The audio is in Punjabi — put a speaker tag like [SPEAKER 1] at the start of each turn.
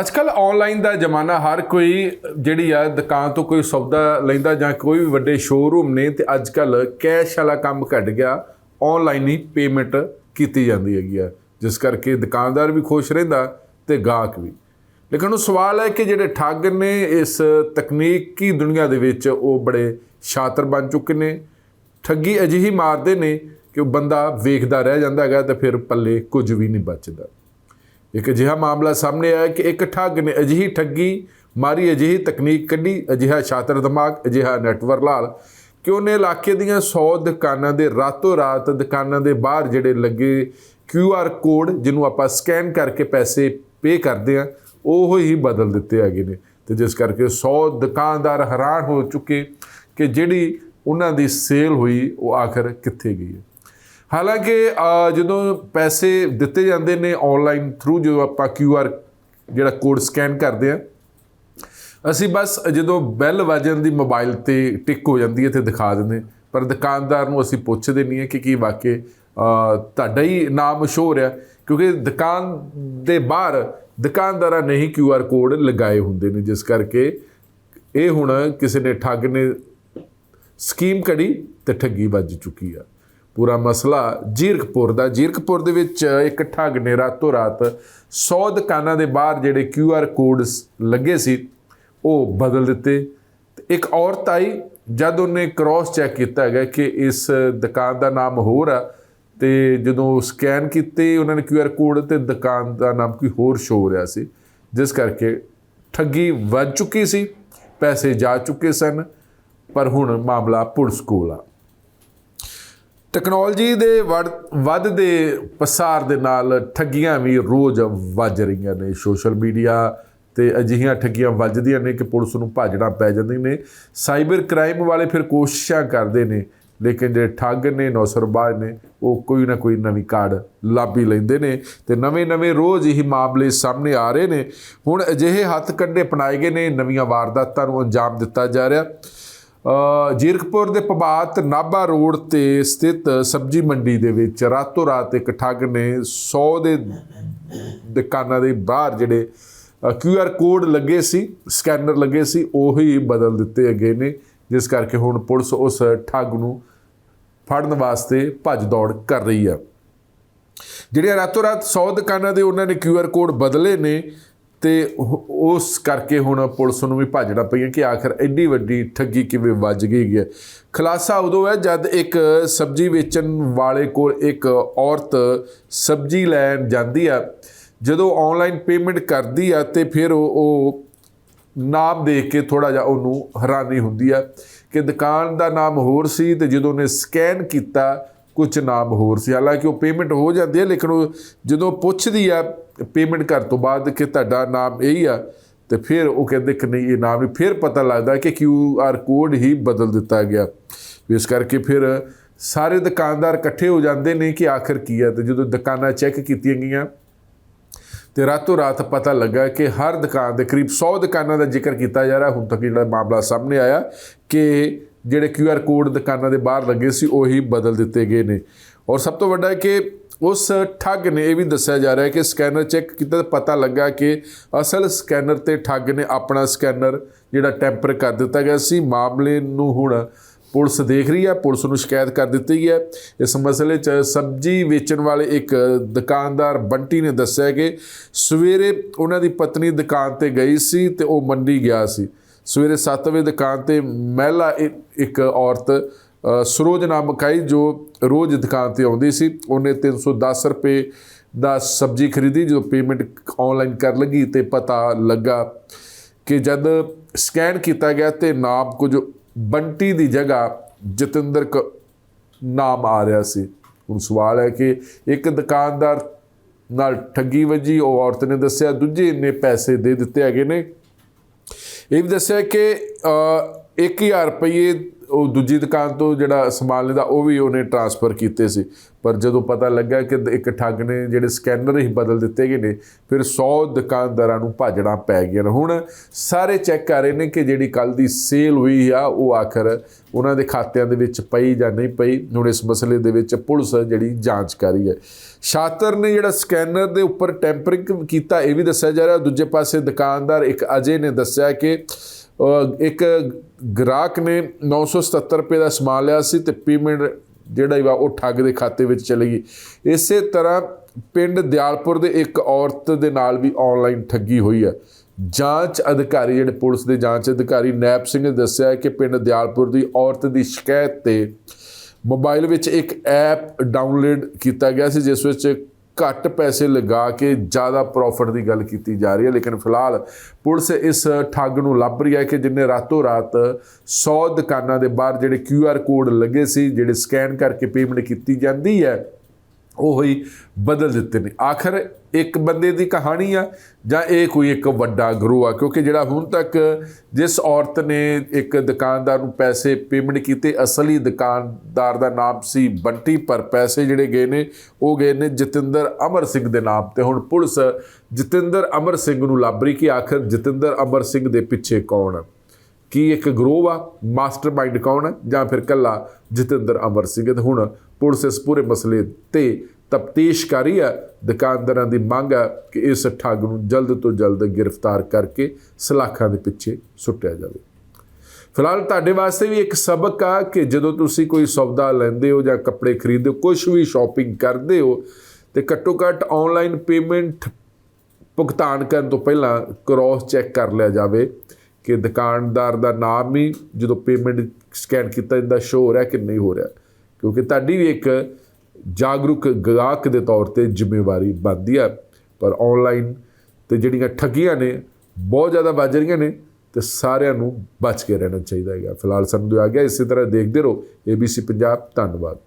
[SPEAKER 1] ਅੱਜ ਕੱਲ ਆਨਲਾਈਨ ਦਾ ਜ਼ਮਾਨਾ ਹਰ ਕੋਈ ਜਿਹੜੀ ਆ ਦੁਕਾਨ ਤੋਂ ਕੋਈ ਸੌਦਾ ਲੈਂਦਾ ਜਾਂ ਕੋਈ ਵੀ ਵੱਡੇ ਸ਼ੋਰੂਮ ਨੇ ਤੇ ਅੱਜ ਕੱਲ ਕੈਸ਼ ਵਾਲਾ ਕੰਮ ਘਟ ਗਿਆ ਆਨਲਾਈਨ ਹੀ ਪੇਮੈਂਟ ਕੀਤੀ ਜਾਂਦੀ ਹੈਗੀ ਆ। ਜਿਸ ਕਰਕੇ ਦੁਕਾਨਦਾਰ ਵੀ ਖੁਸ਼ ਰਹਿੰਦਾ ਤੇ ਗਾਹਕ ਵੀ। ਲੇਕਿਨ ਉਹ ਸਵਾਲ ਹੈ ਕਿ ਜਿਹੜੇ ਠੱਗ ਨੇ ਇਸ ਤਕਨੀਕੀ ਦੁਨੀਆ ਦੇ ਵਿੱਚ ਉਹ ਬੜੇ ਸ਼ਾਤਰ ਬਣ ਚੁੱਕੇ ਨੇ, ਠੱਗੀ ਅਜਿਹੀ ਮਾਰਦੇ ਨੇ ਕਿ ਉਹ ਬੰਦਾ ਵੇਖਦਾ ਰਹਿ ਜਾਂਦਾ ਹੈਗਾ ਤੇ ਫਿਰ ਪੱਲੇ ਕੁਝ ਵੀ ਨਹੀਂ ਬਚਦਾ। ਇੱਕ ਅਜਿਹਾ ਮਾਮਲਾ ਸਾਹਮਣੇ ਆਇਆ ਕਿ ਇੱਕ ਠੱਗ ਨੇ ਅਜਿਹੀ ਠੱਗੀ ਮਾਰੀ, ਅਜਿਹੀ ਤਕਨੀਕ ਕੱਢੀ, ਅਜਿਹਾ ਛਾਤਰ ਦਿਮਾਗ, ਅਜਿਹਾ ਨੈਟਵਰਕ ਲਾਲ ਕਿ ਉਹਨੇ ਇਲਾਕੇ ਦੀਆਂ 100 ਦੁਕਾਨਾਂ ਦੇ ਰਾਤੋਂ ਰਾਤ ਦੁਕਾਨਾਂ ਦੇ ਬਾਹਰ ਜਿਹੜੇ ਲੱਗੇ ਕਿਊ ਆਰ ਕੋਡ ਜਿਹਨੂੰ ਆਪਾਂ ਸਕੈਨ ਕਰਕੇ ਪੈਸੇ ਪੇ ਕਰਦੇ ਆ ਉਹ ਹੀ ਬਦਲ ਦਿੱਤੇ ਹੈਗੇ ਨੇ। ਤੇ ਜਿਸ ਕਰਕੇ 100 ਦੁਕਾਨਦਾਰ ਹੈਰਾਨ ਹੋ ਚੁੱਕੇ ਕਿ ਜਿਹੜੀ ਉਹਨਾਂ ਦੀ ਸੇਲ ਹੋਈ, ਉਹ ਆਖਰ ਕਿੱਥੇ ਗਈ ਹੈ। ਹਾਲਾਂਕਿ ਜਦੋਂ ਪੈਸੇ ਦਿੱਤੇ ਜਾਂਦੇ ਨੇ ਆਨਲਾਈਨ ਥਰੂ ਜਦੋਂ ਆਪਾਂ ਕਿਊ ਆਰ ਜਿਹੜਾ ਕੋਡ ਸਕੈਨ ਕਰਦੇ ਆ, ਅਸੀਂ ਬਸ ਜਦੋਂ ਬੈਲ ਵੱਜਣ ਦੀ ਮੋਬਾਈਲ ਤੇ ਟਿਕ ਹੋ ਜਾਂਦੀ ਹੈ ਤੇ ਦਿਖਾ ਦਿੰਦੇ ਪਰ ਦੁਕਾਨਦਾਰ ਨੂੰ ਅਸੀਂ ਪੁੱਛਦੇ ਨਹੀਂ ਹੈ ਕਿ ਕੀ ਵਾਕੇ ਤੁਹਾਡਾ ਹੀ ਨਾਮ ਮਸ਼ਹੂਰ ਹੈ ਕਿਉਂਕਿ ਦੁਕਾਨ ਦੇ ਬਾਹਰ ਦੁਕਾਨਦਾਰਾਂ ਨੇ ਹੀ ਕਿਊ ਆਰ ਕੋਡ ਲਗਾਏ ਹੁੰਦੇ ਨੇ, ਜਿਸ ਕਰਕੇ ਇਹ ਹੁਣ ਕਿਸੇ ਨੇ ਠੱਗ ਨੇ ਸਕੀਮ ਕੜੀ ਤੇ ਠੱਗੀ ਵੱਜ ਚੁੱਕੀ ਆ। ਪੂਰਾ ਮਸਲਾ ਜੀਰਕਪੁਰ ਦਾ। ਜੀਰਕਪੁਰ ਦੇ ਵਿੱਚ ਇੱਕ ਠੱਗ ਨੇ ਰਾਤੋਂ ਰਾਤ 100 ਦੁਕਾਨਾਂ ਦੇ ਬਾਹਰ ਜਿਹੜੇ ਕਿਊ ਆਰ ਕੋਡਸ ਲੱਗੇ ਸੀ, ਉਹ ਬਦਲ ਦਿੱਤੇ। ਤੇ ਇੱਕ ਔਰਤ ਆਈ, ਜਦ ਉਹਨੇ ਕ੍ਰਾਸ ਚੈੱਕ ਕੀਤਾ ਗਿਆ ਕਿ ਇਸ ਦੁਕਾਨ ਦਾ ਨਾਮ ਹੋਰ ਆ ਤੇ ਜਦੋਂ ਸਕੈਨ ਕੀਤੇ, ਉਹਨਾਂ ਨੇ ਕਿਊ ਆਰ ਕੋਡ ਤੇ ਦੁਕਾਨ ਦਾ ਨਾਮ ਕੋਈ ਹੋਰ ਸ਼ੋ ਹੋ ਰਿਹਾ ਸੀ, ਜਿਸ ਕਰਕੇ ਠੱਗੀ ਵੱਜ ਚੁੱਕੀ ਸੀ, ਪੈਸੇ ਜਾ ਚੁੱਕੇ ਸਨ, ਪਰ ਹੁਣ ਮਾਮਲਾ ਪੁਲਿਸ ਕੋਲ ਆ। ਟੈਕਨੋਲੋਜੀ ਦੇ ਵੜ- ਵੱਧਦੇ ਪਸਾਰ ਦੇ ਨਾਲ ਠੱਗੀਆਂ ਵੀ ਰੋਜ਼ ਵੱਜ ਰਹੀਆਂ ਨੇ ਸੋਸ਼ਲ ਮੀਡੀਆ ਤੇ ਅਜਿਹੀਆਂ ਠੱਗੀਆਂ ਵੱਜਦੀਆਂ ਨੇ ਕਿ ਪੁਲਿਸ ਨੂੰ ਭਾਜਣਾ ਪੈ ਜਾਂਦੀਆਂ ਨੇ। ਸਾਈਬਰ ਕ੍ਰਾਈਮ ਵਾਲੇ ਫਿਰ ਕੋਸ਼ਿਸ਼ਾਂ ਕਰਦੇ ਨੇ, ਲੇਕਿਨ ਜਿਹੜੇ ਠੱਗ ਨੇ, ਨੌਸਰਬਾਜ਼ ਨੇ, ਉਹ ਕੋਈ ਨਾ ਕੋਈ ਨਵੀਂ ਕਾਰਡ ਲੱਭ ਲੈਂਦੇ ਨੇ ਤੇ ਨਵੇਂ-ਨਵੇਂ ਰੋਜ਼ ਹੀ ਮਾਮਲੇ ਸਾਹਮਣੇ ਆ ਰਹੇ ਨੇ। ਹੁਣ ਅਜਿਹੇ ਹੱਥ ਕੰਡੇ ਅਪਣਾਏ ਗਏ ਨੇ, ਨਵੀਆਂ ਵਾਰਦਾਤਾਂ ਨੂੰ ਅੰਜਾਮ ਦਿੱਤਾ ਜਾ ਰਿਹਾ। ਜੀਰਕਪੁਰ ਦੇ ਪਬਾਤ ਨਾਭਾ ਰੋਡ ਤੇ ਸਥਿਤ ਸਬਜ਼ੀ ਮੰਡੀ ਦੇ ਵਿੱਚ ਰਾਤੋਂ ਰਾਤ ਇੱਕ ਠੱਗ ਨੇ 100 ਦੇ ਦੁਕਾਨਾਂ ਦੇ ਬਾਹਰ ਜਿਹੜੇ ਕਿਊ ਆਰ ਕੋਡ ਲੱਗੇ ਸੀ, ਸਕੈਨਰ ਲੱਗੇ ਸੀ, ਉਹੀ ਬਦਲ ਦਿੱਤੇ ਗਏ ਨੇ, ਜਿਸ ਕਰਕੇ ਹੁਣ ਪੁਲਿਸ ਉਸ ਠੱਗ ਨੂੰ ਫੜਨ ਵਾਸਤੇ ਭੱਜ ਦੌੜ ਕਰ ਰਹੀ ਆ ਜਿਹੜੀਆਂ ਰਾਤੋਂ ਰਾਤ 100 ਦੁਕਾਨਾਂ ਦੇ ਉਹਨਾਂ ਨੇ ਕਿਊ ਆਰ ਕੋਡ ਬਦਲੇ ਨੇ ਤੇ ਉਸ ਕਰਕੇ ਹੁਣ ਪੁਲਿਸ ਨੂੰ ਵੀ ਭਾਜਣਾ ਪਈਆਂ ਕਿ ਆਖਰ ਐਡੀ ਵੱਡੀ ਠੱਗੀ ਕਿਵੇਂ ਵੱਜ ਗਈ ਹੈ। ਖੁਲਾਸਾ ਉਦੋਂ ਹੈ ਜਦ ਇੱਕ ਸਬਜ਼ੀ ਵੇਚਣ ਵਾਲੇ ਕੋਲ ਇੱਕ ਔਰਤ ਸਬਜ਼ੀ ਲੈਣ ਜਾਂਦੀ ਆ। ਜਦੋਂ ਆਨਲਾਈਨ ਪੇਮੈਂਟ ਕਰਦੀ ਆ ਤੇ ਫਿਰ ਉਹ ਉਹ ਨਾਮ ਦੇਖ ਕੇ ਥੋੜਾ ਜਿਹਾ ਉਹਨੂੰ ਹੈਰਾਨੀ ਹੁੰਦੀ ਆ ਕਿ ਦੁਕਾਨ ਦਾ ਨਾਮ ਹੋਰ ਸੀ ਤੇ ਜਦੋਂ ਉਹਨੇ ਸਕੈਨ ਕੀਤਾ ਕੁਝ ਨਾਮ ਹੋਰ ਸੀ। ਹਾਲਾਂਕਿ ਉਹ ਪੇਮੈਂਟ ਹੋ ਜਾਂਦੀ ਹੈ, ਲੇਕਿਨ ਉਹ ਜਦੋਂ ਪੁੱਛਦੀ ਆ ਪੇਮੈਂਟ ਕਰਨ ਤੋਂ ਬਾਅਦ ਕਿ ਤੁਹਾਡਾ ਨਾਮ ਇਹੀ ਆ, ਤੇ ਫਿਰ ਉਹ ਕਹਿੰਦੇ ਕਿ ਨਹੀਂ, ਇਹ ਨਾਮ ਨਹੀਂ। ਫਿਰ ਪਤਾ ਲੱਗਦਾ ਕਿ ਕਿਊ ਆਰ ਕੋਡ ਹੀ ਬਦਲ ਦਿੱਤਾ ਗਿਆ। ਇਸ ਕਰਕੇ ਫਿਰ ਸਾਰੇ ਦੁਕਾਨਦਾਰ ਇਕੱਠੇ ਹੋ ਜਾਂਦੇ ਨੇ ਕਿ ਆਖਰ ਕੀ ਹੈ ਤੇ ਜਦੋਂ ਦੁਕਾਨਾਂ ਚੈੱਕ ਕੀਤੀਆਂ ਗਈਆਂ, ਤੇ ਰਾਤੋਂ ਰਾਤ ਪਤਾ ਲੱਗਾ ਕਿ ਹਰ ਦੁਕਾਨ ਦੇ ਕਰੀਬ 100 ਦੁਕਾਨਾਂ ਦਾ ਜ਼ਿਕਰ ਕੀਤਾ ਜਾ ਰਿਹਾ। ਹੁਣ ਤੱਕ ਜਿਹੜਾ ਮਾਮਲਾ ਸਾਹਮਣੇ ਆਇਆ ਕਿ ਜਿਹੜੇ ਕਿਊ ਆਰ ਕੋਡ ਦੁਕਾਨਾਂ ਦੇ ਬਾਹਰ ਲੱਗੇ ਸੀ, ਉਹੀ ਬਦਲ ਦਿੱਤੇ ਗਏ ਨੇ। ਔਰ ਸਭ ਤੋਂ ਵੱਡਾ ਹੈ ਕਿ ਉਸ ਠੱਗ ਨੇ ਇਹ ਵੀ ਦੱਸਿਆ ਜਾ ਰਿਹਾ ਹੈ ਕਿ ਸਕੈਨਰ ਚੈੱਕ ਕੀਤਾ ਪਤਾ ਲੱਗਾ ਕਿ ਅਸਲ ਸਕੈਨਰ ਤੇ ਠੱਗ ਨੇ ਆਪਣਾ ਸਕੈਨਰ ਜਿਹੜਾ ਟੈਂਪਰ ਕਰ ਦਿੱਤਾ ਗਿਆ ਸੀ। ਮਾਮਲੇ ਨੂੰ ਹੁਣ ਪੁਲਿਸ ਦੇਖ ਰਹੀ ਹੈ, ਪੁਲਿਸ ਨੂੰ ਸ਼ਿਕਾਇਤ ਕਰ ਦਿੱਤੀ ਗਈ ਹੈ। ਇਸ ਮਸਲੇ 'ਚ ਸਬਜ਼ੀ ਵੇਚਣ ਵਾਲੇ ਇੱਕ ਦੁਕਾਨਦਾਰ ਬੰਟੀ ਨੇ ਦੱਸਿਆ ਕਿ ਸਵੇਰੇ ਉਹਨਾਂ ਦੀ ਪਤਨੀ ਦੁਕਾਨ ਤੇ ਗਈ ਸੀ ਤੇ ਉਹ ਮੰਡੀ ਗਿਆ ਸੀ। ਸਵੇਰੇ 7 ਵਜੇ ਦੁਕਾਨ ਤੇ ਮਹਿਲਾ ਇ- ਇੱਕ ਔਰਤ ਸਰੋਜ ਨਾਮਕ ਆਈ ਜੋ ਰੋਜ਼ ਦੁਕਾਨ ਤੇ ਆਉਂਦੀ ਸੀ, ਉਹਨੇ 310 ਰੁਪਏ ਦਾ ਸਬਜ਼ੀ ਖਰੀਦੀ, ਜਦੋਂ ਪੇਮੈਂਟ ਆਨਲਾਈਨ ਕਰ ਲੱਗੀ ਤੇ ਪਤਾ ਲੱਗਾ ਕਿ ਜਦ ਸਕੈਨ ਕੀਤਾ ਗਿਆ ਤੇ ਨਾਮ ਕੁਝ ਬੰਟੀ ਦੀ ਜਗ੍ਹਾ ਜਤਿੰਦਰ ਕ, ਨਾਮ ਆ ਰਿਹਾ ਸੀ। ਹੁਣ ਸਵਾਲ ਹੈ ਕਿ ਇੱਕ ਦੁਕਾਨਦਾਰ ਨਾਲ ਠੱਗੀ ਵੱਜੀ, ਉਹ ਔਰਤ ਨੇ ਦੱਸਿਆ, ਦੂਜੇ ਨੇ ਪੈਸੇ ਦੇ ਦਿੱਤੇ ਹੈਗੇ ਨੇ ਇਹ ਵੀ ਦੱਸਿਆ ਕਿ ਅ, 1000 ਰੁਪਏ ਉਹ ਦੂਜੀ ਦੁਕਾਨ ਤੋਂ ਜਿਹੜਾ ਸਮਾਨ ਲੈਂਦਾ, ਉਹ ਵੀ ਉਹਨੇ ਟਰਾਂਸਫਰ ਕੀਤੇ ਸੀ। ਪਰ ਜਦੋਂ ਪਤਾ ਲੱਗਾ ਕਿ ਇੱਕ ਠੱਗ ਨੇ ਜਿਹੜੇ ਸਕੈਨਰ ਹੀ ਬਦਲ ਦਿੱਤੇ ਗਏ ਨੇ, ਫਿਰ 100 ਦੁਕਾਨਦਾਰਾਂ ਨੂੰ ਭਾਜਣਾ ਪੈ ਗਿਆ ਨੇ। ਹੁਣ ਸਾਰੇ ਚੈੱਕ ਕਰ ਰਹੇ ਨੇ ਕਿ ਜਿਹੜੀ ਕੱਲ ਦੀ ਸੇਲ ਹੋਈ ਆ, ਉਹ ਆਖਰ ਉਹਨਾਂ ਦੇ ਖਾਤਿਆਂ ਦੇ ਵਿੱਚ ਪਈ ਜਾਂ ਨਹੀਂ ਪਈ। ਹੁਣ ਇਸ ਮਸਲੇ ਦੇ ਵਿੱਚ ਪੁਲਿਸ ਜਿਹੜੀ ਜਾਂਚ ਕਰ ਰਹੀ ਹੈ। ਸ਼ਾਤਰ ਨੇ ਜਿਹੜਾ ਸਕੈਨਰ ਦੇ ਉੱਪਰ ਟੈਂਪਰਿੰਗ ਕੀਤਾ, ਇਹ ਵੀ ਦੱਸਿਆ ਜਾ ਰਿਹਾ। ਦੂਜੇ ਪਾਸੇ ਦੁਕਾਨਦਾਰ ਇੱਕ ਅਜੇ ਨੇ ਦੱਸਿਆ ਕਿ ਇੱਕ ਗ੍ਰਾਹਕ ਨੇ 977 ਰੁਪਏ ਦਾ ਸਮਾਨ ਲਿਆ ਸੀ ਤੇ ਪੇਮੈਂਟ ਜਿਹੜਾ ਵਾ ਉਹ ਠੱਗ ਦੇ ਖਾਤੇ ਵਿੱਚ ਚਲੀ ਗਈ। ਇਸੇ ਤਰ੍ਹਾਂ ਪਿੰਡ ਦਿਆਲਪੁਰ ਦੇ ਇੱਕ ਔਰਤ ਦੇ ਨਾਲ ਵੀ ਆਨਲਾਈਨ ਠੱਗੀ ਹੋਈ ਹੈ ਜਾਂਚ ਅਧਿਕਾਰੀ, ਜਿਹੜੇ ਪੁਲਿਸ ਦੇ ਜਾਂਚ ਅਧਿਕਾਰੀ ਨੈਪ ਸਿੰਘ ਨੇ ਦੱਸਿਆ ਕਿ ਪਿੰਡ ਦਿਆਲਪੁਰ ਦੀ ਔਰਤ ਦੀ ਸ਼ਿਕਾਇਤ ਤੇ ਮੋਬਾਈਲ ਵਿੱਚ ਇੱਕ ਐਪ ਡਾਊਨਲੋਡ ਕੀਤਾ ਗਿਆ ਸੀ, ਜਿਸ ਵਿੱਚ ਘੱਟ ਪੈਸੇ ਲਗਾ ਕੇ ਜ਼ਿਆਦਾ ਪ੍ਰੋਫਿਟ ਦੀ ਗੱਲ ਕੀਤੀ ਜਾ ਰਹੀ ਹੈ, ਲੇਕਿਨ ਫਿਲਹਾਲ ਪੁਲਿਸ ਇਸ ਠੱਗ ਨੂੰ ਲੱਭ ਰਹੀ ਹੈ ਕਿ ਜਿੰਨੇ ਰਾਤੋਂ ਰਾਤ 100 ਦੁਕਾਨਾਂ ਦੇ ਬਾਹਰ ਜਿਹੜੇ QR ਕੋਡ ਲੱਗੇ ਸੀ, ਜਿਹੜੇ ਸਕੈਨ ਕਰਕੇ ਪੇਮੈਂਟ ਕੀਤੀ ਜਾਂਦੀ ਹੈ ਉਹ ਹੀ ਬਦਲ ਦਿੱਤੇ ਨੇ। ਆਖਰ ਇੱਕ ਬੰਦੇ ਦੀ ਕਹਾਣੀ ਆ ਜਾਂ ਇਹ ਕੋਈ ਇੱਕ ਵੱਡਾ ਗਰੋਹ ਆ? ਕਿਉਂਕਿ ਜਿਹੜਾ ਹੁਣ ਤੱਕ ਜਿਸ ਔਰਤ ਨੇ ਇੱਕ ਦੁਕਾਨਦਾਰ ਨੂੰ ਪੈਸੇ ਪੇਮੈਂਟ ਕੀਤੇ, ਅਸਲੀ ਦੁਕਾਨਦਾਰ ਦਾ ਨਾਮ ਸੀ ਬੰਟੀ, ਪਰ ਪੈਸੇ ਜਿਹੜੇ ਗਏ ਨੇ, ਉਹ ਗਏ ਨੇ ਜਤਿੰਦਰ ਅਮਰ ਸਿੰਘ ਦੇ ਨਾਮ ਤੇ। ਹੁਣ ਪੁਲਿਸ ਜਤਿੰਦਰ ਅਮਰ ਸਿੰਘ ਨੂੰ ਲੱਭ ਰਹੀ ਕਿ ਆਖਰ ਜਤਿੰਦਰ ਅਮਰ ਸਿੰਘ ਦੇ ਪਿੱਛੇ ਕੌਣ ਆ? ਕੀ ਇੱਕ ਗਰੋਹ ਆ? ਮਾਸਟਰਮਾਈਂਡ ਕੌਣ ਹੈ ਜਾਂ ਫਿਰ ਕੱਲਾ ਜਤਿੰਦਰ ਅਮਰ ਸਿੰਘ? ਹੈ ਤੇ ਹੁਣ ਪੁਲਿਸ ਇਸ ਪੂਰੇ ਮਸਲੇ ਤੇ ਤਫਤੀਸ਼ ਕਰ ਰਹੀ ਹੈ ਦੁਕਾਨਦਾਰਾਂ ਦੀ ਮੰਗ ਹੈ ਕਿ ਇਸ ਠੱਗ ਨੂੰ ਜਲਦ ਤੋਂ ਜਲਦ ਗ੍ਰਿਫਤਾਰ ਕਰਕੇ ਸਲਾਖਾਂ ਦੇ ਪਿੱਛੇ ਸੁੱਟਿਆ ਜਾਵੇ। ਫਿਲਹਾਲ ਤੁਹਾਡੇ ਵਾਸਤੇ ਵੀ ਇੱਕ ਸਬਕ ਆ ਕਿ ਜਦੋਂ ਤੁਸੀਂ ਕੋਈ ਸੌਦਾ ਲੈਂਦੇ ਹੋ ਜਾਂ ਕੱਪੜੇ ਖਰੀਦਦੇ ਹੋ ਕੁਝ ਵੀ ਸ਼ਾਪਿੰਗ ਕਰਦੇ ਹੋ, ਤੇ ਘੱਟੋ ਘੱਟ ਆਨਲਾਈਨ ਪੇਮੈਂਟ ਭੁਗਤਾਨ ਕਰਨ ਤੋਂ ਪਹਿਲਾਂ ਕ੍ਰੋਸ ਚੈੱਕ ਕਰ ਲਿਆ ਜਾਵੇ। ਕਿ ਦੁਕਾਨਦਾਰ ਦਾ ਨਾਮ ਹੀ ਜਦੋਂ ਪੇਮੈਂਟ ਸਕੈਨ ਕੀਤਾ ਜਾਂਦਾ ਸ਼ੋ ਹੋ ਰਿਹਾ ਕਿ ਨਹੀਂ ਹੋ ਰਿਹਾ? ਕਿਉਂਕਿ ਤੁਹਾਡੀ ਵੀ ਇੱਕ ਜਾਗਰੂਕ ਗਾਹਕ ਦੇ ਤੌਰ ਤੇ ਜ਼ਿੰਮੇਵਾਰੀ ਬਣਦੀ ਆ। ਪਰ ਆਨਲਾਈਨ ਤੇ ਜਿਹੜੀਆਂ ਠੱਗੀਆਂ ਨੇ, ਬਹੁਤ ਜ਼ਿਆਦਾ ਵੱਜ ਰਹੀਆਂ ਨੇ ਤੇ ਸਾਰਿਆਂ ਨੂੰ ਬਚ ਕੇ ਰਹਿਣਾ ਚਾਹੀਦਾ ਹੈਗਾ। ਫਿਲਹਾਲ ਸਾਨੂੰ ਦਿਓ ਆ ਗਿਆ, ਇਸੇ ਤਰ੍ਹਾਂ ਦੇਖਦੇ ਰਹੋ। ABC ਪੰਜਾਬ ਧੰਨਵਾਦ।